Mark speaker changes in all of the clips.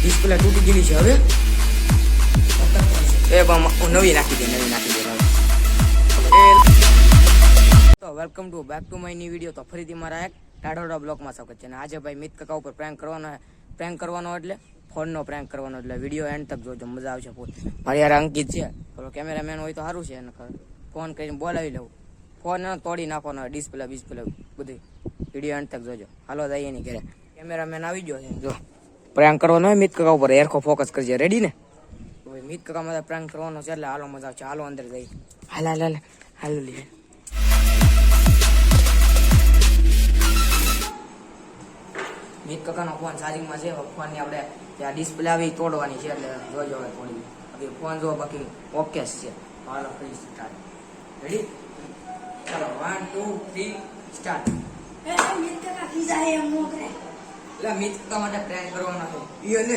Speaker 1: Display તૂટી ગયેલી છે હવે. એ નવી નાખી દે, નવી નાખી દે તો welcome to back to my new video તો ફરીથી મારા એક ટાઢોડા બ્લોકમાં સ્વાગત છે. અને આજે ભાઈ મિત કાકા ઉપર પ્રેન્ક કરવાનો પ્રેન્ક કરવાનો એટલે ફોનનો પ્રેન્ક કરવાનો એટલે વીડિયો એન્ડ તક જોજો, મજા આવશે ફૂલ મારી યાર અંકિત છે. પેલો કેમેરામેન હોય તો સારું છે, એને ફોન કરીને બોલાવી લઉં ફોન તોડી નાખવાનો ડિસ્પ્લે બિસ્પ્લે બધી. વીડિયો એન્ડ તક જોજો. હાલો, જઈએ નહીં ઘરે. કેમેરામેન આવી ગયો છે, જો. પ્રેન્ક કરવાનો હોય મિત કાકા ઉપર એરખો ફોકસ કરજે. રેડી ને? મિત કાકા મારે પ્રેન્ક કરવાનો છે એટલે હાલો મજા આવશે. હાલો અંદર જઈ હાલ હાલ હાલ. હાલ લે. મિત કાકાનો ફોન ચાર્જિંગમાં છે ફોનની આપણે ત્યાં ડિસ્પ્લે આવી તોડવાની છે એટલે જોજો હવે થોડી. બાકી ફોન જો બાકી ઓકે છે. હાલો ફ્રી સ્ટાર્ટ રેડી ચાલો વન ટુ થ્રી સ્ટાર્ટ એટલે મિત માટે પ્રેન્ક કરવાનો છે. ઈ લે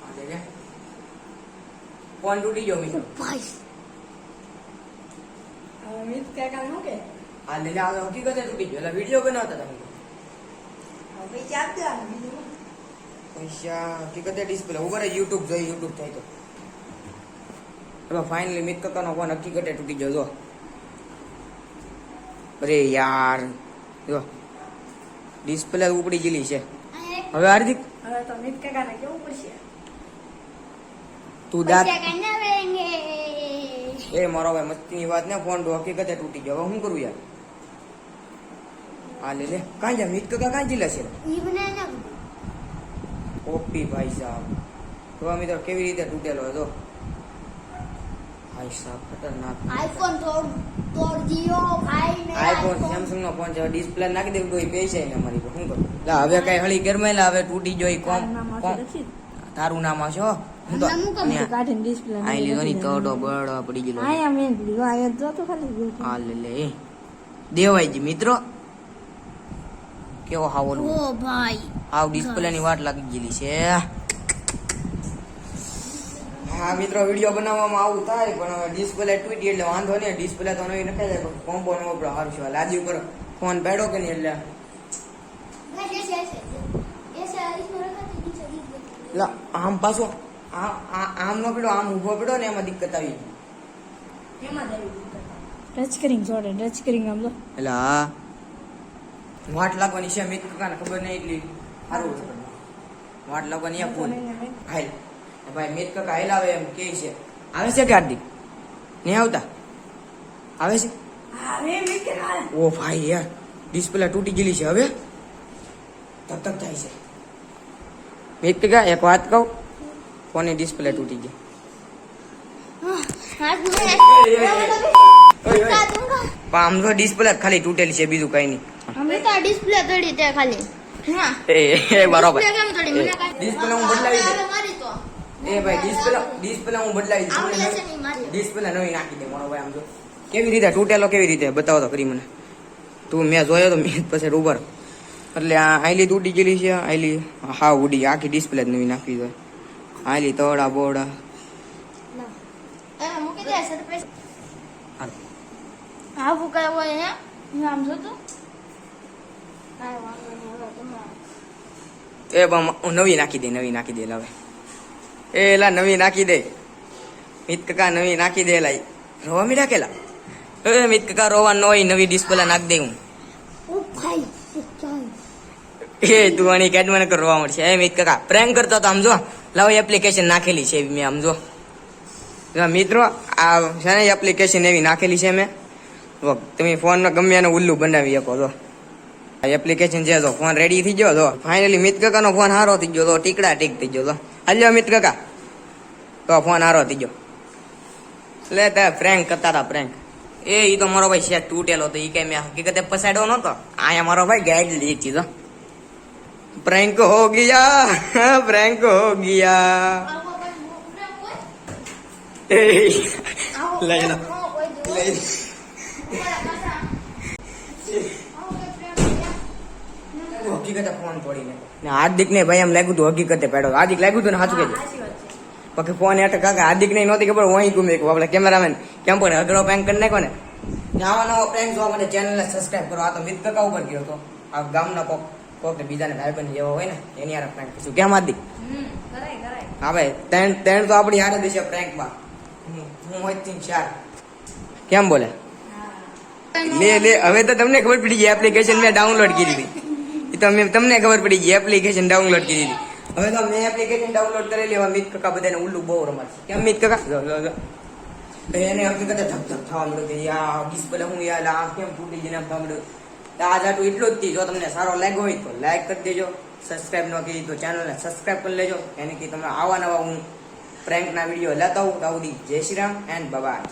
Speaker 1: હા, લે લે. ફોન તૂટી ગયો મિત્રો. હા લે લે આ તો હકીકતે તૂટી ગયો. એટલે વીડિયો બનાવતા તમે પૈસા હકીકતે ડિસ્પ્લે ઉપર યુટ્યુબ જોઈ યુટ્યુબ થાય તો. ફાઈનલી ફાઇનલી મિત કાકાનો ફોન હકીકતે તૂટી ગયો જો. અરે યાર જો. ડિસ્પ્લે ઉપડી ગયેલી છે. હવે હાર્દિક તું દાંત એ મારો ભાઈ મસ્તીની વાત ને ફોન તો હકીકતે તૂટી ગયો. હવે શું કરું યાર? હા લે લે. કાં જા મિત કાકા કાં જિલ્લા છે? ઓપી ભાઈ સાહેબ. તો મિત્રો કેવી રીતે તૂટેલો હતો ભાઈ સાહેબ ખતરનાક
Speaker 2: આઈફોન ને
Speaker 1: આઈફોન સેમસંગ નો ફોન છે. ડિસ્પ્લે નાખી દેવું તો પૈસા ને અમારી પાસે. શું કરું? લા હવે કઈ હળી ગરમાયેલા હવે તૂટી જોઈ કોમ તારું નામ આવશે હું. તો
Speaker 2: નામ હું
Speaker 1: આઈ લીધો ની તડો બળો પડી ગયેલો. હા લે લે દેવાયજી મિત્રો. કેવો હાવ ઓલું
Speaker 2: ઓ ભાઈ.
Speaker 1: હાવ ડિસ્પ્લે ની વાટ લાગી ગયેલી છે. હા મિત્રો વીડિયો બનાવવામાં આવું થાય પણ હવે ડિસ્પ્લે તૂટી એટલે વાંધો નહીં. ડિસ્પ્લે તો નવી નખાઈ જાય પણ કોમ્બો નો વપરો. હારું છે લાજી ઉપર ફોન પેડો કે નહીં એટલે? લા આમ પાછો આમ નો પીડો આમ ઊભો પીડો ને એમાં દિક્કત આવી
Speaker 3: ટચ કરી જોડે ટચ કરીંગ આમ તો
Speaker 1: એટલે હા વાટ લાગવાની છે મિત્ર કાકાને ખબર નહીં એટલી. સારું વાટ લાગવાની આ ફોન. હાલ. ભાઈ મિત કાકા હેલાવે એમ કે છે. આવે છે કાર્તિક નહીં આવતા? આવે છે? ઓ ભાઈ યાર ડિસ્પ્લે તૂટી ગયેલી છે હવે. તક તક થાય છે. મિત કાકા એક વાત કહું ફોનની ડિસ્પ્લે તૂટી ગઈ. આમ તો ડિસ્પ્લે ખાલી તૂટેલી છે બીજું કઈ નહીં.
Speaker 2: ડિસ્પ્લે તોડી ખાલી.
Speaker 1: એ બરોબર. ડિસ્પ્લે હું બદલાવી
Speaker 2: દઉં
Speaker 1: એ ભાઈ ડિસ્પ્લે ડિસ્પ્લે હું બદલાવી દઉં ડિસ્પ્લે નવી નાખી દે મારો ભાઈ આમ જો. કેવી રીતે? તૂટેલો કેવી રીતે? બતાવો તો કરી મને. તું મેં જોયો તો મેં પછી ઉભર એટલે આ આઈલી તૂટી ગયેલી છે આઈલી હા ઉડી આખી ડિસ્પ્લે જ નવી નાખી દો આઈલી તોડા બોડા.
Speaker 2: હા ફૂકા હોય હે? આમ જો તો કાંઈ વાંધો નહીં હવે તમારે.
Speaker 1: એ નવી નાખી દે નવી નાખી દે હવે એ એલા નવી નાખી દે. મિત કાકા નવી નાખી દે લાઈ રોવા મીડા કેલા એ મિત કાકા રોવા ન હોય નવી ડિસ્પ્લે નાખી દે હું. એ તું આની કેડમન કરવા મળશે. એ મિત કાકા, પ્રેમ કરતો તો આમ જો. લાવો એપ્લિકેશન નાખેલી છે મેં આમ જો. જો મિત્રો, આ છે ને એપ્લિકેશન એવી નાખેલી છે મેં. તમે ફોન ગમે એને ઉલ્લુ બનાવી શકો છો એપ્લિકેશન છે જો, ફોન રેડી થઈ ગયો તો ફાઇનલી મિત કાકાનો ફોન સારો થઈ ગયો તો ટીકડા ટીક થઈ ગયો તો હાલ્યો મિત કાકા. તો ફોન હારો થઈ ગયો એટલે તે પ્રેન્ક કરતા હતા પ્રેન્ક એ ઈ તો મારો ભાઈ શેઠ તૂટેલો તો ઈ કઈ મેં હકીકતે પસાડ્યો નતો અહીંયા મારો ભાઈ ગાઈડ લીધી તો
Speaker 2: પ્રેન્ક હો ગયા પ્રેન્ક
Speaker 1: હો
Speaker 2: ગયા
Speaker 1: લઈ લો લઈ હકીકતે ફોન પડી ને હાર્દિક ને ભાઈ એમ લાગ્યું હતું હકીકતે પેડો હાર્દિક લાગ્યું હતું ને સાચું કહેજો બાકી ફોન એટલે કાકા હાર્દિક નહીં નહોતી ખબર હું અહીં ગુમી આપણે કેમેરામેન કેમ પણ અઘરો પ્રેન્ક કરી નાખ્યો ને. નવા નવો પ્રેન્ક જોવા માટે ચેનલને સબસ્ક્રાઇબ કરો. આ તો મિત કાકા ઉપર ગયો હતો. આ ગામના કોક કોક બીજાને બીજાને ભાઈબંધ જેવો હોય ને એની યાર પ્રેન્ક કરીશું. કેમ
Speaker 2: કરાય
Speaker 1: હા ભાઈ ત્રણ ત્રણ તો આપણી યાર દેશે પ્રેન્કમાં હું હોય તીન ચાર. કેમ બોલે? લે લે હવે તો તમને ખબર પડી ગઈ એપ્લિકેશન મેં ડાઉનલોડ કરી દીધી. એ તો તમને ખબર પડી ગઈ એપ્લિકેશન ડાઉનલોડ કરી દીધી. હવે તો મેં એપ્લિકેશન ડાઉનલોડ કરેલી હવે મિત કાકા બધાને ઉલ્લું બહુ રમાડશે કેમ મિત કાકા? એને હકીકત ધક ધક થવા મળ્યું કે યા ડિસ્પ્લે હું યાર આ કેમ ફૂટી જઈને થવા મળ્યું આ આટલું એટલું જ થી જો તમને સારો લાગ્યો હોય તો લાઈક કરી દેજો સબસ્ક્રાઈબ ન કરી તો ચેનલને સબસ્ક્રાઈબ કરી લેજો, એને કે તમને આવા નવા હું પ્રેન્કના વીડિયો લેતા હોઉં. તો જય શ્રી રામ એન્ડ બાય